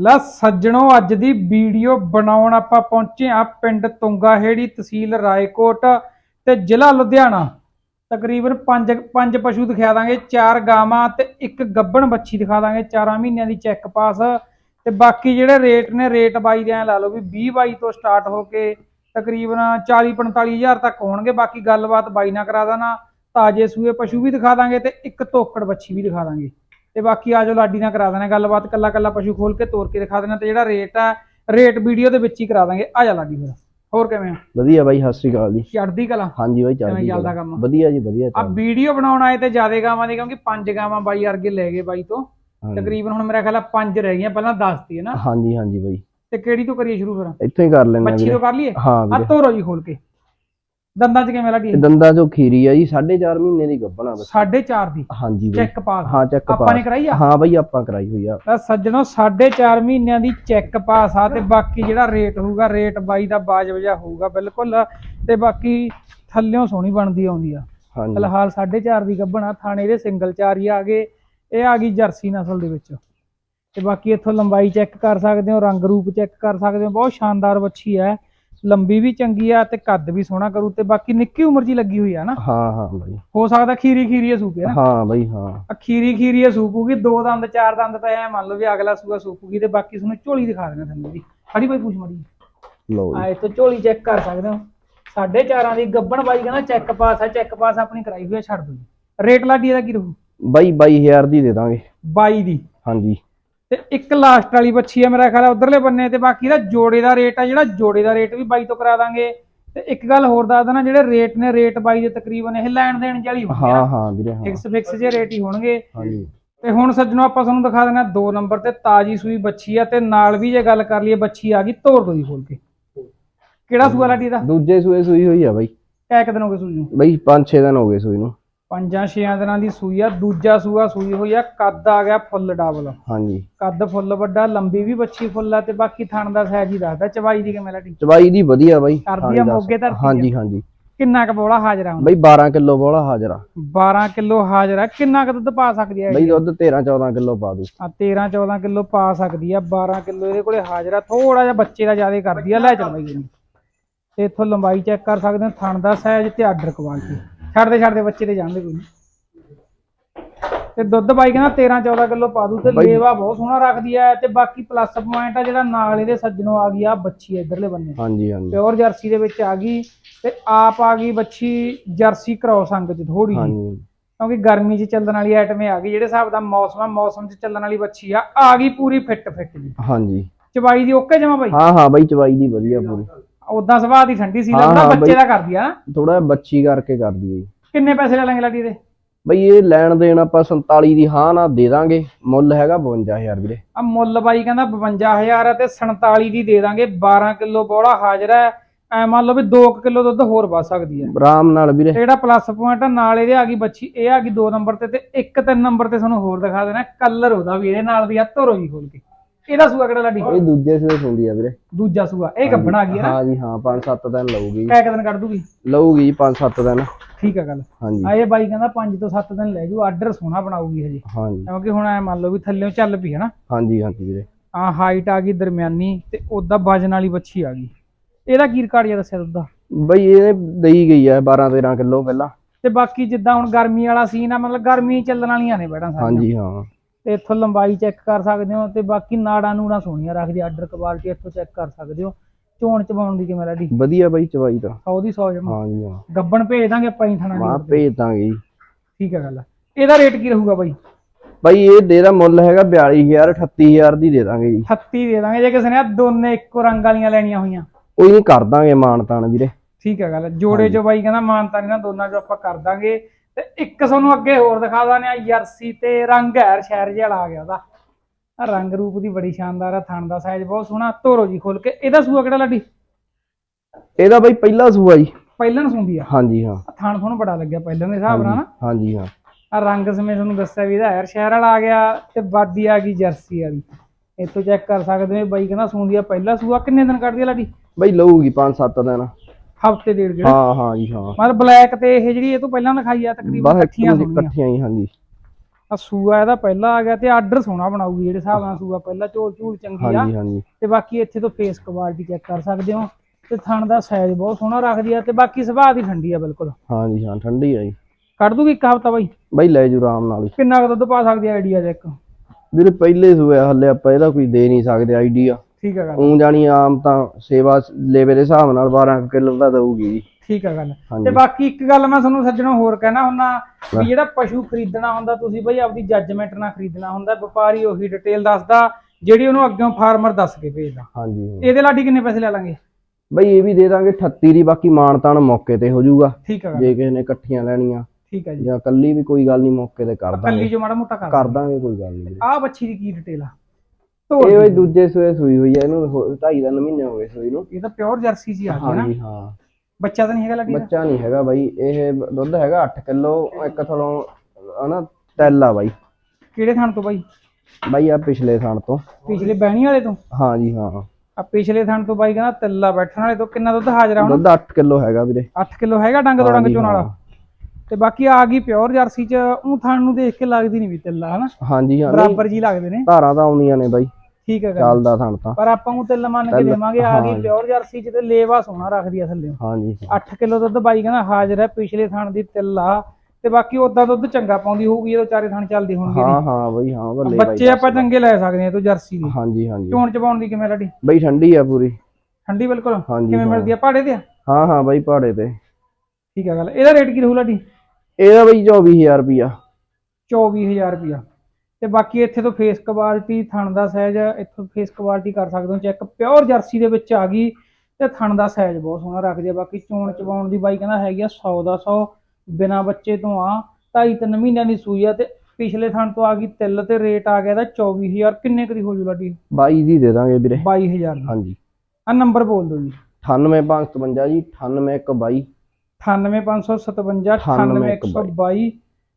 ਲੈ ਸੱਜਣੋ, ਅੱਜ ਦੀ ਵੀਡੀਓ ਬਣਾਉਣ ਆਪਾਂ ਪਹੁੰਚੇ ਆ ਪਿੰਡ ਤੁੰਗਾਹੇੜੀ ਤਹਿਸੀਲ ਰਾਏਕੋਟ ਤੇ ਜ਼ਿਲ੍ਹਾ ਲੁਧਿਆਣਾ। ਤਕਰੀਬਨ ਪੰਜ ਪੰਜ ਪਸ਼ੂ ਦਿਖਾ ਦਾਂਗੇ, ਚਾਰ ਗਾਵਾਂ ਤੇ ਇੱਕ ਗੱਬਣ ਬੱਚੀ ਦਿਖਾ ਦਾਂਗੇ, ਚਾਰਾਂ ਮਹੀਨਿਆਂ ਦੀ ਚੈੱਕ ਪਾਸ। ਤੇ ਬਾਕੀ ਜਿਹੜੇ ਰੇਟ ਨੇ, ਰੇਟ ਬਾਈ ਦੇ ਲਾ ਲਓ ਵੀ 20 ਬਾਈ ਤੋਂ ਸਟਾਰਟ ਹੋ ਕੇ ਤਕਰੀਬਨ 40 45 ਹਜ਼ਾਰ ਤੱਕ ਹੋਣਗੇ। ਬਾਕੀ ਗੱਲਬਾਤ ਬਾਈ ਨਾਲ ਕਰਾ ਦੇਣਾ ਤਾਜੇ ਸੂਏ ਪਸ਼ੂ ਵੀ ਦਿਖਾ ਦਾਂਗੇ ਤੇ ਇੱਕ ਤੋਕੜ ਬੱਚੀ ਵੀ ਦਿਖਾ ਦਾਂਗੇ। ਤੇ ਬਾਕੀ ਆਜੋ ਲਾਡੀ ਨਾਲ ਕਰਾ ਦੇਣਾ ਗੱਲਬਾਤ ਕੱਲਾ ਕੱਲਾ ਪਸ਼ੂ ਖੋਲ ਕੇ ਤੋਰ ਕੇ ਦਿਖਾ ਦੇਣਾ ਤੇ ਜਿਹੜਾ ਰੇਟ ਆ ਰੇਟ ਵੀਡੀਓ ਦੇ ਵਿੱਚ ਹੀ ਕਰਾ ਦਾਂਗੇ। ਆ ਜਾ ਲਾਡੀ ਫਿਰ ਹੋਰ ਕਿਵੇਂ ਆ? ਵਧੀਆ ਬਾਈ ਸਤਿ ਸ਼੍ਰੀ ਅਕਾਲ ਜੀ। ਚੜਦੀ ਕਲਾ? ਹਾਂਜੀ ਬਾਈ ਕਿਵੇਂ ਚੱਲਦੀ। ਕੰਮ? ਵਧੀਆ ਜੀ ਵਧੀਆ ਆ ਵੀਡੀਓ ਬਣਾਉਣ ਆਏ ਤੇ ਜਿਆਦੇ ਗਾਵਾਂ ਦੀ ਕਿਉਂਕਿ ਪੰਜ ਗਾਵਾਂ ਬਾਈ ਵਰਗੇ ਲੈ ਗਏ ਬਾਈ ਤੋਂ। ਤਕਰੀਬਨ ਹੁਣ ਮੇਰਾ ਖਿਆਲ ਆ ਪੰਜ ਰਹਿ ਗਈਆਂ ਪਹਿਲਾਂ 10 ਤੀ ਹੈ ਨਾ। ਹਾਂਜੀ ਹਾਂਜੀ ਬਾਈ। ਤੇ ਕਿਹੜੀ ਤੋਂ ਕਰੀਏ ਸ਼ੁਰੂ ਫਿਰ? ਇੱਥੋਂ ਹੀ ਕਰ ਲੈਣਾ ਮੱਛੀ ਤੋਂ ਕਰ ਲਈਏ? ਹਾਂ ਆ ਤੋਰੋ ਜੀ ਖੋਲ ਕੇ। ਦੰਦਾਂ 'ਚ ਕਿਵੇਂ ਲੱਗੀ? ਦੰਦਾਂ ਚੋਂ ਖੀਰੀ ਆ ਜੀ 4.5 ਮਹੀਨੇ ਦੀ ਗੱਭਣਾ ਬਸ। 4.5 ਦੀ? ਹਾਂਜੀ ਬਾਈ। ਚੈੱਕ ਪਾਸ ਹਾਂ ਚੈੱਕ ਆਪਾਂ ਨੇ ਕਰਾਈ ਆ? ਹਾਂ ਬਾਈ ਆਪਾਂ ਕਰਾਈ ਹੋਈ ਆ। ਤਾਂ ਸੱਜਣੋ 4.5 ਮਹੀਨਿਆਂ ਦੀ ਚੈੱਕ ਪਾਸ ਆ ਤੇ ਬਾਕੀ ਜਿਹੜਾ ਰੇਟ ਹੋਊਗਾ ਰੇਟ ਬਾਈ ਦਾ ਬਾਜਬ ਜਿਹਾ ਹੋਊਗਾ ਬਿਲਕੁਲ ਤੇ ਬਾਕੀ ਥੱਲਿਓਂ ਸੋਹਣੀ ਬਣਦੀ ਆਉਂਦੀ ਆ। ਹਾਂਜੀ। ਫਿਲਹਾਲ 4.5 ਦੀ ਗੱਭਣਾ ਥਾਣੇ ਦੇ ਸਿੰਗਲ ਚਾਰ ਹੀ ਆ ਗਏ। ਇਹ ਆ ਗਈ ਜਰਸੀ ਨਸਲ ਦੇ ਵਿੱਚ। ਤੇ ਬਾਕੀ ਇੱਥੋਂ ਲੰਬਾਈ ਚੈੱਕ ਕਰ ਸਕਦੇ ਹੋ ਰੰਗ ਰੂਪ ਚੈੱਕ ਕਰ ਸਕਦੇ ਹੋ ਬਹੁਤ ਸ਼ਾਨਦਾਰ ਵੱਛੀ ਹੈ ਲੰਬੀ ਵੀ ਚੰਗੀ ਆ ਤੇ ਕੱਦ ਵੀ ਸੋਹਣਾ ਕਰੂ ਤੇ ਬਾਕੀ ਨਿੱਕੀ ਉਮਰ ਹੀ ਲੱਗੀ ਹੋਈ ਆ ਨਾ। ਹਾਂ ਹਾਂ ਬਾਈ। ਹੋ ਸਕਦਾ ਖੀਰੀ ਖੀਰੀ ਸੂਪੇ ਨਾ। ਹਾਂ ਬਾਈ ਹਾਂ। ਆ ਖੀਰੀ ਖੀਰੀ ਸੂਪੂਗੀ ਦੋ ਦੰਦ ਚਾਰ ਦੰਦ ਤਾਂ ਐ ਮੰਨ ਲਓ ਵੀ ਅਗਲਾ ਸੂਆ ਸੂਪੂਗੀ ਤੇ ਬਾਕੀ ਤੁਹਾਨੂੰ ਝੋਲੀ ਦਿਖਾ ਦੇਣਾ ਥੱਲੇ ਦੀ ਖੜੀ ਕੋਈ ਪੁੱਛ ਮੜੀ ਲਓ ਜੀ। ਆਏ ਤੋਂ ਝੋਲੀ ਚੈੱਕ ਕਰ ਸਕਦੇ ਹੋ। ਸਾਢੇ ਚਾਰਾਂ ਦੀ ਗੱਬਣ ਬਾਈ ਕਹਿੰਦਾ ਚੈੱਕ ਪਾਸ ਆ ਚੈੱਕ ਪਾਸ ਆਪਣੀ ਕਰਾਈ ਹੋਈ ਆ ਛੱਡ ਦੋ ਜੀ। ਰੇਟ ਲਾਡੀ ਇਹਦਾ ਕੀ ਰਹੂ? ਬਾਈ 22000 ਦੀ ਦੇ ਦਾਂਗੇ। 22 ਦੀ। ਹਾਂਜੀ। ਤੇ ਇੱਕ ਲਾਸਟ ਵਾਲੀ ਬੱਚੀ ਆ ਮੇਰਾ ਖਿਆਲ ਆ ਉਧਰਲੇ ਬੰਨੇ ਤੇ ਬਾਕੀ ਦਾ ਜੋੜੇ ਦਾ ਰੇਟ ਆ ਜਿਹੜਾ ਜੋੜੇ ਦਾ ਰੇਟ ਵੀ ਬਾਈ ਤੋਂ ਕਰਾ ਦਾਂਗੇ। ਤੇ ਇੱਕ ਗੱਲ ਹੋਰ ਦੱਸ ਦੇਣਾ ਜਿਹੜੇ ਰੇਟ ਨੇ ਰੇਟ ਬਾਈ ਦੇ ਤਕਰੀਬਨ ਇਹ ਲੈਣ ਦੇਣ ਵਾਲੀ ਹੋਣੀ ਹਾਂ ਆ ਹਾਂ ਵੀਰੇ ਹਾਂ। ਫਿਕਸ ਫਿਕਸ ਜੇ ਰੇਟ ਹੀ ਹੋਣਗੇ। ਹਾਂਜੀ। ਤੇ ਹੁਣ ਸੱਜਣੋ ਆਪਾਂ ਤੁਹਾਨੂੰ ਦਿਖਾ ਦੇਣਾ ਦੋ ਨੰਬਰ ਤੇ ਤਾਜੀ ਸੂਈ ਬੱਚੀ ਆ ਤੇ ਨਾਲ ਵੀ ਜੇ ਗੱਲ ਕਰ ਲਈਏ ਬੱਚੀ ਆ ਗਈ ਤੋੜ ਦੋ ਜੀ ਖੋਲ ਕੇ। ਕਿਹੜਾ ਸੂਆ ਲਾਡੀ ਦਾ? ਦੂਜੇ ਸੂਏ ਸੂਈ ਹੋਈ ਆ ਬਾਈ। ਕੈ ਕਿ ਦਿਨ ਹੋ ਗਏ ਸੂਈ ਨੂੰ? ਬਾਈ 5-6 ਦਿਨ ਹੋ ਗਏ ਸੂਈ ਨੂੰ। ਪੰਜਾਂ ਛੇਆਂ ਦਿਨਾਂ ਦੀ ਸੂਈ ਆ ਦੂਜਾ ਸੂਆ ਸੂਈ ਹੋਈ ਆ ਕੱਦ ਆ ਗਿਆ ਫੁੱਲ ਡਬਲ। ਹਾਂਜੀ। ਕੱਦ ਫੁੱਲ ਵੱਡਾ ਲੰਬੀ ਵੀ ਬੱਚੀ ਫੁੱਲ ਆ ਤੇ ਬਾਕੀ ਥਣ ਦਾ ਸਾਈਜ਼ ਹੀ ਦੱਸਦਾ ਚਵਾਈ ਦੀ ਕਿਵੇਂ ਲਾਡੀ ਚਵਾਈ ਦੀ ਵਧੀਆ ਬਾਈ। ਕਰਦੀ ਆ। ਮੋਗੇ ਧਰਤੀ ਹਾਂਜੀ ਹਾਂਜੀ। ਕਿੰਨਾ ਕੁ ਬੋਲਾ ਹਾਜ਼ਰਾ ਹੁੰਦਾ? ਬਾਈ 12 ਕਿਲੋ ਬੋਲਾ ਹਾਜ਼ਰਾ। 12 ਕਿਲੋ ਹਾਜ਼ਰਾ ਕਿੰਨਾ ਕੁ ਦੁੱਧ ਪਾ ਸਕਦੀ ਹੈ ਬਾਈ ਦੁੱਧ 13-14 ਕਿਲੋ ਪਾ ਦੂ। ਆ 13 14 ਕਿਲੋ ਪਾ ਸਕਦੀ ਆ 12 ਕਿਲੋ ਇਹਦੇ ਕੋਲੇ ਹਾਜ਼ਰਾ ਥੋੜਾ ਜਿਹਾ ਬੱਚੇ ਦਾ ਜ਼ਿਆਦਾ ਕਰਦੀ ਆ ਲੈ ਚੱਲ ਬਾਈ ਤੇ ਇੱਥੋਂ ਲੰਬਾਈ ਚੈੱਕ ਕਰ ਸਕਦੇ ਹੋ ਥਣ ਦਾ ਸਾਈਜ਼ ਤੇ ਆਰਡਰ ਕੁਆਲਿਟੀ ਛੱਡਦੇ ਛੱਡਦੇ ਬੱਚੇ ਤੇ ਜਾਂਦੇ ਕੋਈ। ਤੇ ਦੁੱਧ ਬਾਈ ਕਹਿੰਦਾ 13 14 ਕਿਲੋ ਪਾ ਦੂ ਤੇ ਲੇਵਾ ਬਹੁਤ ਸੋਹਣਾ ਰੱਖਦੀ ਆ ਤੇ ਬਾਕੀ ਪਲੱਸ ਪੁਆਇੰਟ ਆ ਜਿਹੜਾ ਨਾਲ ਇਹਦੇ ਸੱਜਣੋਂ ਆ ਗਈ ਆ ਬੱਚੀ ਇਧਰਲੇ ਬੰਨੇ। ਹਾਂਜੀ ਹਾਂਜੀ। ਪਿਓਰ ਜਰਸੀ ਦੇ ਵਿੱਚ ਆ ਗਈ ਤੇ ਆਪ ਆ ਗਈ ਬੱਚੀ ਜਰਸੀ ਕ੍ਰੋਸ ਅੰਗ ਚ ਥੋੜੀ ਹਾਂਜੀ। ਕਿਉਂਕਿ ਗਰਮੀ 'ਚ ਚੱਲਣ ਵਾਲੀ ਆਈਟਮ ਆ ਗਈ ਜਿਹੜੇ ਹਿਸਾਬ ਦਾ ਮੌਸਮ ਆ ਮੌਸਮ 'ਚ ਚੱਲਣ ਵਾਲੀ ਬੱਚੀ ਆ ਆ ਗਈ ਪੂਰੀ ਫਿੱਟ ਫਿੱਟ ਜੀ ਹਾਂਜੀ। ਚਬਾਈ ਦੀ ਓਕੇ ਜਮਾ ਬਾਈ? ਹਾਂ ਹਾਂ ਬਾਈ ਚਵਾਈ ਦੀ ਵਧੀਆ ਪੂਰੀ। ਉਦਾਂ ਸੁਭਾਅ ਦੀ ਠੰਡੀ ਸੀ ਲੱਗਦਾ ਹਾਂ ਬੱਚੇ। ਦਾ ਕਰਦੀ ਆ। ਨਾ ਥੋੜਾ ਬੱਚੀ ਕਰਕੇ ਕਰਦੀ ਹੈ ਜੀ। ਕਿੰਨੇ ਪੈਸੇ ਲੈ ਲਾਂਗੇ ਲਾਡੀ ਦੇ? ਬਈ ਇਹ ਲੈਣ ਦੇਣ ਆਪਾਂ 47 ਦੀ ਹਾਂ ਨਾ ਦੇ ਦਾਂਗੇ। ਮੁੱਲ ਹੈਗਾ 52000 ਵੀਰੇ। ਆ ਮੁੱਲ ਬਾਈ ਕਹਿੰਦਾ 52000 ਆ ਤੇ 47 ਦੀ ਦੇ ਦਾਂਗੇ। 12 ਕਿਲੋ ਬੋਲਾ ਹਾਜ਼ਰ ਹੈ। ਐ ਮੰਨ ਲਓ ਵੀ 2 ਕਿਲੋ ਦੁੱਧ ਹੋਰ ਵੱਧ ਸਕਦੀ ਹੈ ਆਰਾਮ ਨਾਲ ਵੀਰੇ। ਤੇ ਜਿਹੜਾ ਪਲੱਸ ਪੁਆਇੰਟ ਨਾਲ ਇਹਦੇ ਆ ਗਈ ਬੱਚੀ ਇਹ ਆ ਗਈ 2 ਨੰਬਰ ਤੇ ਤੇ ਇੱਕ ਤਿੰਨ ਨੰਬਰ ਤੇ ਤੁਹਾਨੂੰ ਹੋਰ ਦਿਖਾ ਦੇਣਾ। ਕਲਰ ਉਹਦਾ ਵੀ ਇਹਦੇ ਨਾਲ ਦੀ ਆ ਧਰੋ ਜੀ ਖੋਲ ਕੇ। ਇਹਦਾ ਸੂਆ ਕਿਹੜਾ ਲਾਡੀ? ਇਹ ਦੂਜੇ ਸੂਏ ਸੁੰਦੀ ਆ ਵੀਰੇ। ਦੂਜਾ ਸੂਆ ਇਹ ਗੱਬਣ ਆ ਗਈ ਹੈ ਨਾ? ਹਾਂ ਜੀ ਹਾਂ 5-7 ਦਿਨ ਲਊਗੀ ਕੈ ਦਿਨ ਕੱਢ ਦੂਗੀ? ਲਊਗੀ ਜੀ 5-7 ਦਿਨ। ਠੀਕ ਆ ਗੱਲ। ਹਾਂਜੀ। ਆ ਇਹ ਬਾਈ ਕਹਿੰਦਾ 5 ਤੋਂ 7 ਦਿਨ ਲੈ ਜੂ ਆਰਡਰ ਸੋਹਣਾ ਬਣਾਉਗੀ ਹਜੇ। ਹਾਂਜੀ। ਕਿਉਂਕਿ ਹੁਣ ਐ ਮੰਨ ਲਓ ਵੀ ਥੱਲੇੋਂ ਚੱਲ ਪਈ ਹੈ ਨਾ ਹਾਂਜੀ ਹਾਂਜੀ ਵੀਰੇ। ਆ ਹਾਈਟ ਆ ਗਈ ਦਰਮਿਆਨੀ ਤੇ ਉਹਦਾ ਵਜਨ ਵਾਲੀ ਬੱਚੀ ਆ ਗਈ। ਇਹਦਾ ਕੀ ਰਿਕਾਰਡ ਜਿਹਾ ਦੱਸਿਆ ਦੁੱਧ ਦਾ? ਬਈ ਇਹ ਦੇਈ ਗਈ ਆ 12-13 ਕਿਲੋ ਪਹਿਲਾਂ। ਤੇ ਬਾਕੀ ਜਿੱਦਾਂ ਹੁਣ ਗਰਮੀ ਵਾਲਾ ਸੀਨ ਆ ਮਤਲਬ ਗਰਮੀ ਚੱਲਣ ਵਾਲੀਆਂ ਨੇ ਬੈਠਾਂ ਸਾਰੀਆਂ। ਹਾਂਜੀ ਹਾਂ। ਤੇ ਇੱਥੋਂ ਲੰਬਾਈ ਚੈੱਕ ਕਰ ਸਕਦੇ ਹੋ ਤੇ ਬਾਕੀ ਨਾੜਾਂ ਨੂੜਾਂ ਸੋਹਣੀਆਂ ਰੱਖਦੀ ਆਰਡਰ ਕੁਆਲਿਟੀ ਇੱਥੋਂ ਚੈੱਕ ਕਰ ਸਕਦੇ ਹੋ। ਚੋਣ ਚਬਾਉਣ ਦੀ ਕਿਵੇਂ ਲਾਡੀ ਵਧੀਆ ਬਈ ਚਵਾਈ ਤਾਂ। 100 ਦੀ 100 ਜਮਾ। ਹਾਂਜੀ ਹਾਂ। ਗੱਬਣ ਭੇਜ ਦਾਂਗੇ ਆਪਾਂ ਹੀ ਥਾਣਾ ਦੀ ਭੇਜ ਦਾਂਗੇ ਜੀ। ਠੀਕ ਹੈ ਗੱਲ। ਇਹਦਾ ਰੇਟ ਕੀ ਰਹੂਗਾ ਬਾਈ? ਬਈ ਇਹ ਦੇ ਦਾ ਮੁੱਲ ਹੈਗਾ 42000 38000 ਦੀ ਦੇ ਦਾਂਗੇ ਜੀ। 36 ਦੇ ਦਾਂਗੇ ਜੇ ਕਿਸੇ ਨੇ ਦੋਨੇ ਇੱਕੋ ਰੰਗ ਵਾਲੀਆਂ ਲੈਣੀਆਂ ਹੋਈਆਂ। ਕੋਈ ਨਹੀਂ ਕਰ ਦਾਂਗੇ ਮਾਨ ਤਾਨ ਵੀਰੇ। ਠੀਕ ਹੈ ਗੱਲ। ਜੋੜੇ ਚੋਂ ਬਾਈ ਕਹਿੰਦਾ ਮਾਨਤਾ ਨਾ ਦੋਨਾਂ ਚੋਂ ਆਪਾਂ ਕਰ ਦਾਂਗੇ। ਤੇ ਇੱਕ ਤੁਹਾਨੂੰ ਅੱਗੇ ਹੋਰ ਦਿਖਾ ਦਾਨੇ ਆ ਜਰਸੀ ਤੇ ਰੰਗ ਹੈ ਸ਼ਹਿਰ ਜਿਹਾ ਆ ਗਿਆ ਉਹਦਾ। ਰੰਗ ਰੂਪ ਦੀ ਬੜੀ ਸ਼ਾਨਦਾਰ ਆ ਥਣ ਦਾ ਸਾਈਜ਼ ਬਹੁਤ ਸੋਹਣਾ ਧੋਰੋ ਜੀ ਖੋਲ ਕੇ। ਇਹਦਾ ਸੂਆ ਕਿਹੜਾ ਲਾਡੀ? ਇਹਦਾ ਬਈ ਪਹਿਲਾ ਸੂਆ ਜੀ। ਪਹਿਲਾਂ ਸੁੰਦੀ ਆ? ਹਾਂਜੀ ਹਾਂ। ਥਣ ਤੁਹਾਨੂੰ ਬੜਾ ਲੱਗਿਆ ਪਹਿਲਾਂ ਦੇ ਹਿਸਾਬ ਨਾਲ ਨਾ। ਹਾਂਜੀ ਹਾਂ। ਆ ਰੰਗ ਸਮੇਂ ਤੁਹਾਨੂੰ ਦੱਸਿਆ ਵੀ ਇਹਦਾ ਹੈਰ ਸ਼ਹਿਰ ਵਾਲਾ ਆ ਗਿਆ ਤੇ ਬਾਡੀ ਆ ਗਈ ਜਰਸੀ ਵਾਲੀ। ਇੱਥੋਂ ਚੈੱਕ ਕਰ ਸਕਦੇ ਹੋ ਬਾਈ ਕਹਿੰਦਾ ਸੁੰਦੀ ਆ ਪਹਿਲਾ ਸੂਆ ਕਿੰਨੇ ਦਿਨ ਕੱਢਦੀ ਆ ਲਾਡੀ? ਬਈ ਲਊਗੀ 5-7 ਦਿਨ। ਹਫ਼ਤੇ ਡੇਢ ਗੇੜ ਹਾਂ ਹਾਂ ਜੀ ਹਾਂ। ਮਤਲਬ ਬਲੈਕ ਤੇ ਇਹ ਜਿਹੜੀ ਇਹ ਤੋਂ ਪਹਿਲਾਂ ਦਿਖਾਈ ਆ ਤਕਰੀਬਨ ਬਸ ਇਕੱਠੀਆਂ ਇੱਕੋ ਸੁਣੀਆਂ ਇਕੱਠੀਆਂ ਹੀ ਹਾਂਜੀ। ਆ ਸੂਆ ਇਹਦਾ ਪਹਿਲਾ ਆ ਗਿਆ ਤੇ ਆਰਡਰ ਸੋਹਣਾ ਬਣਾਊਗੀ ਜਿਹੜੇ ਹਿਸਾਬ ਨਾਲ ਸੂਆ ਪਹਿਲਾ ਝੋਲ ਝੂਲ ਚੰਗੀ ਆ। ਹਾਂਜੀ ਹਾਂਜੀ। ਤੇ ਬਾਕੀ ਇੱਥੇ ਤੋਂ ਫੇਸ ਕੁਆਲਿਟੀ ਚੈੱਕ ਕਰ ਸਕਦੇ ਹੋ। ਤੇ ਥਣ ਦਾ ਸਾਈਜ਼ ਬਹੁਤ ਸੋਹਣਾ ਰੱਖਦੀ ਆ ਤੇ ਬਾਕੀ ਸੁਭਾਅ ਦੀ ਠੰਡੀ ਆ ਬਿਲਕੁਲ। ਹਾਂਜੀ ਹਾਂ ਠੰਡੀ ਆ ਜੀ। ਕੱਢ ਦੂਗੀ ਇੱਕ ਹਫਤਾ ਬਾਈ? ਬਾਈ ਲੈ ਜੂ ਆਰਾਮ ਨਾਲ। ਹੀ ਕਿੰਨਾ ਕੁ ਦੁੱਧ ਪਾ ਸਕਦੀ ਆ ਆਈਡੀਆ ਚੈੱਕ ਵੀਰੇ ਪਹਿਲੇ ਸੂਆ ਹੱਲੇ ਆਪਾਂ ਇਹਦਾ ਕੋਈ ਦੇ ਨਹੀਂ ਸਕਦੇ ਆਈਡੀਆ ਠੀਕ ਆ ਗੱਲ। ਉਂ ਜਾਣੀ ਆਮ ਤਾਂ ਸੇਵਾ ਲੇਵੇ ਦੇ ਹਿਸਾਬ ਨਾਲ 12 ਕਿਲੋ ਦਾ ਦਊਗੀ ਜੀ। ਠੀਕ ਆ ਗੱਲ। ਤੇ ਬਾਕੀ ਇੱਕ ਗੱਲ ਮੈਂ ਤੁਹਾਨੂੰ ਸੱਜਣੋ ਹੋਰ ਕਹਿਣਾ ਹੁੰਦਾ ਵੀ ਜਿਹੜਾ ਪਸ਼ੂ ਖਰੀਦਣਾ ਹੁੰਦਾ ਤੁਸੀਂ ਬਈ ਆਪਦੀ ਜੱਜਮੈਂਟ ਨਾਲ ਖਰੀਦਣਾ ਹੁੰਦਾ ਵਪਾਰੀ ਉਹੀ ਡਿਟੇਲ ਦੱਸਦਾ ਜਿਹੜੀ ਉਹਨੂੰ ਅੱਗੋਂ ਫਾਰਮਰ ਦੱਸ ਕੇ ਭੇਜਦਾ। ਹਾਂਜੀ। ਇਹਦੇ ਲਾਡੀ ਕਿੰਨੇ ਪੈਸੇ ਲੈ ਲਾਂਗੇ? ਬਈ ਇਹ ਵੀ ਦੇ ਦਾਂਗੇ 38 ਦੀ ਬਾਕੀ ਮਾਨ ਤਾਨ ਮੌਕੇ ਤੇ ਹੋ ਜਾਊਗਾ। ਠੀਕ ਆ ਗੱਲ। ਜੇ ਕਿਸੇ ਨੇ ਇਕੱਠੀਆਂ ਲੈਣੀਆਂ ਠੀਕ ਆ ਜੀ। ਜਾਂ ਕੱਲੀ ਵੀ ਕੋਈ ਗੱਲ ਨਹੀਂ ਮੌਕੇ ਤੇ ਕਰ ਕੱਲੀ ਜੋ ਮਾੜਾ ਮੋਟਾ ਕਰ ਦਾਂਗੇ ਕੋਈ ਗੱਲ ਨਹੀਂ ਆ ਬੱਚੀ ਦੀ ਕੀ ਡਿਟੇਲ ਆ? ਇਹ ਦਿਓ। ਦੂਜੇ ਸੂਏ ਸੂਈ ਹੋਈ ਹੈ ਇਹਨੂੰ ਹੋ- ਢਾਈ ਤਿੰਨ ਮਹੀਨੇ ਹੋ ਗਏ ਸੂਈ ਨੂੰ। ਇਹ ਤਾਂ ਪਿਓਰ ਜਰਸੀ ਜੀ ਆ ਗਈ ਨਾ। ਹਾਂਜੀ ਹਾਂ। ਬੱਚਾ ਤਾਂ ਨਹੀਂ ਹੈਗਾ ਦਾ? ਬੱਚਾ ਨਹੀਂ ਹੈਗਾ ਬਾਈ ਇਹ ਦੁੱਧ ਹੈਗਾ 8 ਕਿਲੋ ਇੱਕ ਥਲੋਂ ਹਨਾ ਤੈਲ ਆ ਬਾਈ। ਕਿਹੜੇ ਥਾਂ ਤੋਂ ਬਾਈ? ਬਾਈ ਆ ਪਿਛਲੇ ਥਾਂ ਤੋਂ। ਪਿਛਲੇ ਬਹਿਣੀ ਵਾਲੇ ਤੋਂ? ਹਾਂਜੀ ਹਾਂ। ਆ ਪਿਛਲੇ ਥਾਂ ਤੋਂ ਬਾਈ ਕਹਿੰਦਾ ਤਿੱਲਾ ਬੈਠਣ ਵਾਲੇ ਤੋਂ। ਕਿੰਨਾ ਦੁੱਧ ਹਾਜ਼ਰਾ ਹੁਣ? ਦੁੱਧ 8 ਕਿਲੋ ਹੈਗਾ ਵੀਰੇ। 8 ਕਿਲੋ ਹੈਗਾ ਡੰਗ ਤੋਂ ਡੰਗ ਹਾਂਜੀ, ਚੋਣ ਵਾਲਾ। ਤੇ ਬਾਕੀ ਆ ਗਈ ਪਿਓਰ ਜਰਸੀ ਚ ਉਹ ਥਣ ਨੂੰ ਦੇਖ ਕੇ ਲੱਗਦੀ ਨਹੀਂ ਵੀ ਤਿੱਲਾ ਹਨਾ? ਹਾਂਜੀ ਹਾਂ। ਨਹੀਂ, ਬਰਾਬਰ ਜੀ ਲੱਗਦੇ ਨੇ। ਧਾਰਾਂ ਤਾਂ ਆਉਂਦੀਆਂ ਨੇ ਬਾਈ। ਠੀਕ ਹੈ ਗੱਲ ਚੱਲਦਾ ਥਣ ਤਾਂ। ਪਰ ਆਪਾਂ ਨੂੰ ਤਿੱਲ ਮੰਨ ਕੇ ਤਿੱਲ, ਦੇਵਾਂਗੇ ਆ ਗਈ ਹਾਂ। ਪਿਓਰ ਜਰਸੀ ਚ ਤੇ ਲੇਵਾ ਸੋਹਣਾ ਰੱਖਦੀ ਆ ਥੱਲੇ। ਹਾਂਜੀ। 8 ਕਿਲੋ ਦੁੱਧ ਬਾਈ ਕਹਿੰਦਾ ਹਾਜ਼ਰ ਹੈ ਪਿਛਲੇ ਥਣ ਦੀ ਤਿੱਲ ਆ। ਤੇ ਬਾਕੀ ਉਦਾਂ ਦੁੱਧ ਚੰਗਾ ਪਾਉਂਦੀ ਹੋਊਗੀ ਜਦੋਂ ਚਾਰੇ ਥਣ ਚੱਲਦੀ ਹੋਣਗੇ ਹਾਂ ਹਾਂ ਬਾਈ ਹਾਂ ਬੱਲੇ ਬਾਈ ਬੱਚੇ ਆਪਾਂ ਚੰਗੇ ਲੈ ਸਕਦੇ ਆ ਤੂੰ ਜਰਸੀ ਦੀ। ਹਾਂਜੀ ਹਾਂਜੀ। ਚੋਣ ਚਪਾਉਣ ਦੀ ਕਿਵੇਂ ਲਾਡੀ? ਬਾਈ ਠੰਡੀ ਆ ਪੂਰੀ। ਠੰਡੀ ਬਿਲਕੁਲ? ਹਾਂਜੀ, ਕਿਵੇਂ ਹਾਂ। ਮਿਲਦੀ ਆ? ਪਹਾੜੇ ਤੇ ਆ? ਹਾਂ ਹਾਂ ਬਾਈ ਪਹਾੜੇ ਤੇ। ਠੀਕ ਆ ਗੱਲ। ਇਹਦਾ ਰੇਟ ਕੀ ਰਹੂ ਲਾਡੀ? ਇਹਦਾ ਬਾਈ 24000 ਰੁਪਿਆ 24000 ਰੁਪਿਆ ਤੇ ਬਾਕੀ ਇੱਥੇ ਤੋਂ ਫੇਸ ਕੁਆਲਿਟੀ ਥਣ ਦਾ ਸਾਈਜ਼ ਇੱਥੋਂ ਫੇਸ ਕੁਆਲਿਟੀ ਕਰ ਸਕਦੇ ਹੋ ਚੈੱਕ ਪਿਓਰ ਜਰਸੀ ਦੇ ਵਿੱਚ ਆ ਗਈ ਤੇ ਥਣ ਦਾ ਸਾਈਜ਼ ਬਹੁਤ ਸੋਹਣਾ ਰੱਖਦੀ ਆ ਬਾਕੀ ਚੋਣ ਚਵਾਉਣ ਦੀ ਬਾਈ ਕਹਿੰਦਾ ਹੈਗੀ ਆ 100 ਦਾ 100 ਬਿਨਾ ਬੱਚੇ ਤੋਂ ਆ ਢਾਈ ਤਿੰਨ ਮਹੀਨਿਆਂ ਦੀ ਸੂਈ ਆ ਤੇ ਪਿਛਲੇ ਥਣ ਤੋਂ ਆ ਗਈ ਤਿੱਲ ਤੇ ਰੇਟ ਆ ਗਿਆ ਇਹਦਾ 24000 ਕਿੰਨੇ ਕੁ ਦੀ ਹੋ ਜੂ ਲਾਡੀ? 22 ਦੀ ਦੇ ਦਾਂਗੇ ਵੀਰੇ। 22000 ਦੀ। ਹਾਂਜੀ। ਆ ਨੰਬਰ ਬੋਲ ਦਿਓ ਜੀ। 98557 ਜੀ 98122 98557 98122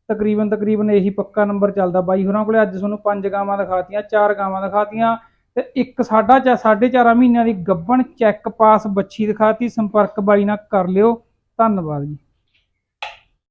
ਤਕਰੀਬਨ ਤਕਰੀਬਨ ਇਹੀ ਪੱਕਾ ਨੰਬਰ ਚੱਲਦਾ। ਬਾਈ ਹੋਰਾਂ ਕੋਲੇ ਅੱਜ ਤੁਹਾਨੂੰ ਪੰਜ ਗਾਵਾਂ ਦਿਖਾਤੀਆਂ, ਚਾਰ ਗਾਵਾਂ ਦਿਖਾਤੀਆਂ ਤੇ ਇੱਕ ਸਾਡਾ ਚਾ ਸਾਢੇ ਚਾਰਾਂ ਮਹੀਨਿਆਂ ਦੀ ਗੱਬਣ ਚੈੱਕ ਪਾਸ ਬੱਚੀ ਦਿਖਾਤੀ। ਸੰਪਰਕ ਬਾਈ ਨਾਲ ਕਰ ਲਿਓ। ਧੰਨਵਾਦ ਜੀ।